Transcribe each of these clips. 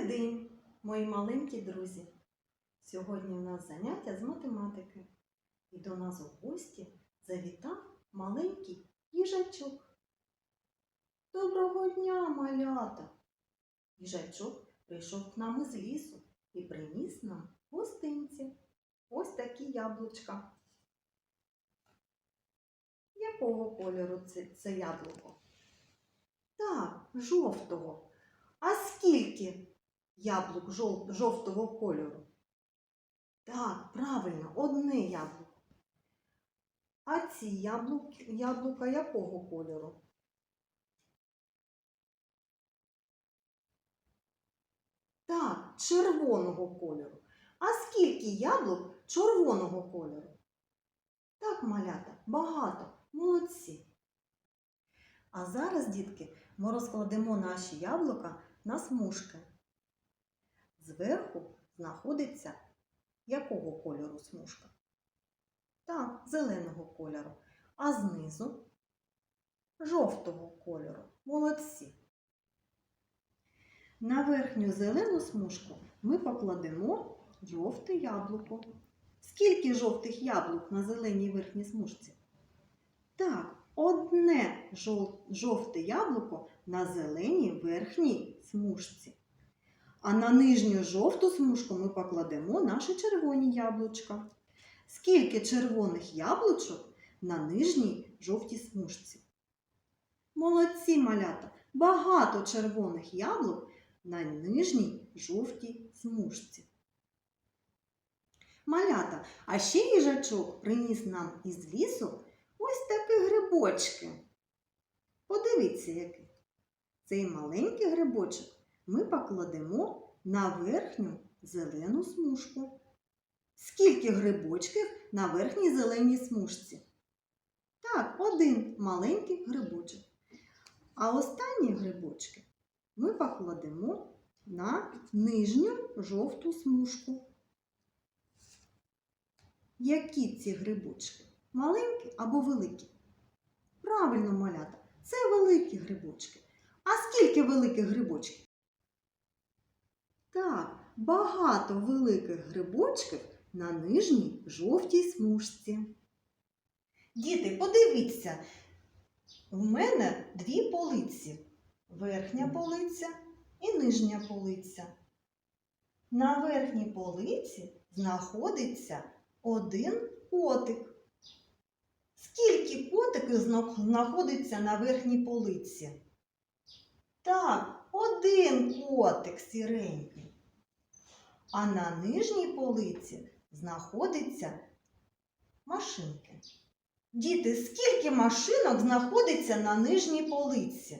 Добрий день, мої маленькі друзі! Сьогодні у нас заняття з математики. І до нас у гості завітав маленький їжачок. Доброго дня, малята! Їжачок прийшов к нам із лісу і приніс нам гостинці. Ось такі яблучка. Якого кольору це, це яблуко? Так, жовтого. А скільки яблук жов- жовтого кольору? Так, правильно, одне яблуко. А ці яблук, яблука якого кольору? Так, червоного кольору. А скільки яблук червоного кольору? Так, малята, багато. Молодці. А зараз, дітки, ми розкладемо наші яблука на смужки. Зверху знаходиться якого кольору смужка? Так, зеленого кольору. А знизу жовтого кольору. Молодці. На верхню зелену смужку ми покладемо жовте яблуко. Скільки жовтих яблук на зеленій верхній смужці? Так, одне жовте яблуко на зеленій верхній смужці. А на нижню жовту смужку ми покладемо наші червоні яблучка. Скільки червоних яблучок на нижній жовтій смужці? Молодці малята! Багато червоних яблук на нижній жовтій смужці. Малята, а ще їжачок приніс нам із лісу ось такі грибочки. Подивіться, який. Цей маленький грибочок ми покладемо на верхню зелену смужку. Скільки грибочків на верхній зеленій смужці? Так, один маленький грибочок. А останні грибочки ми покладемо на нижню жовту смужку. Які ці грибочки? Маленькі або великі? Правильно, малята, це великі грибочки. А скільки великих грибочків? Так, багато великих грибочків на нижній жовтій смужці. Діти, подивіться, в мене дві полиці. Верхня полиця і нижня полиця. На верхній полиці знаходиться один котик. Скільки котиків зна- знаходиться на верхній полиці? Так, один котик сіренький. А на нижній полиці знаходиться машинки. Діти, скільки машинок знаходиться на нижній полиці?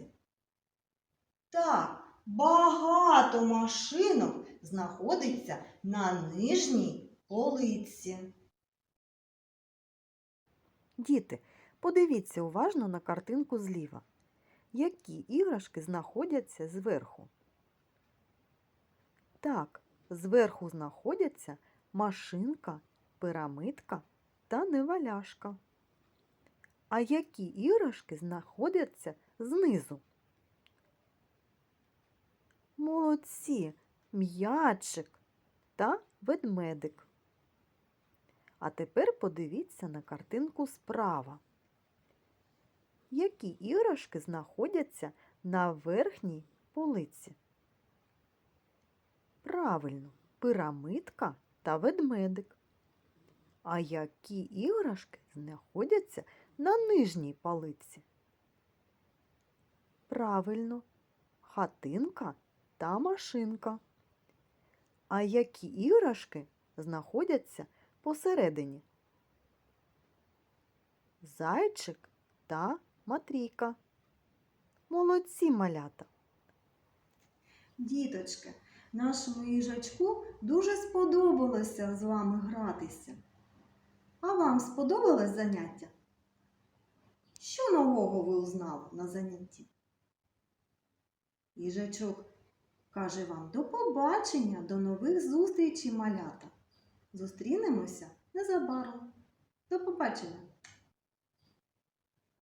Так, багато машинок знаходиться на нижній полиці. Діти, подивіться уважно на картинку зліва. Які іграшки знаходяться зверху? Так, зверху знаходяться машинка, пірамидка та неваляшка. А які іграшки знаходяться знизу? Молодці, м'ячик та ведмедик. А тепер подивіться на картинку справа. Які іграшки знаходяться на верхній полиці? Правильно, пірамидка та ведмедик. А які іграшки знаходяться на нижній полиці? Правильно, хатинка та машинка. А які іграшки знаходяться посередині? Зайчик та Матрійка. Молодці малята. Діточки, нашому їжачку дуже сподобалося з вами гратися. А вам сподобалось заняття? Що нового ви узнали на занятті? Їжачок каже вам до побачення, до нових зустрічей, малята. Зустрінемося незабаром. До побачення!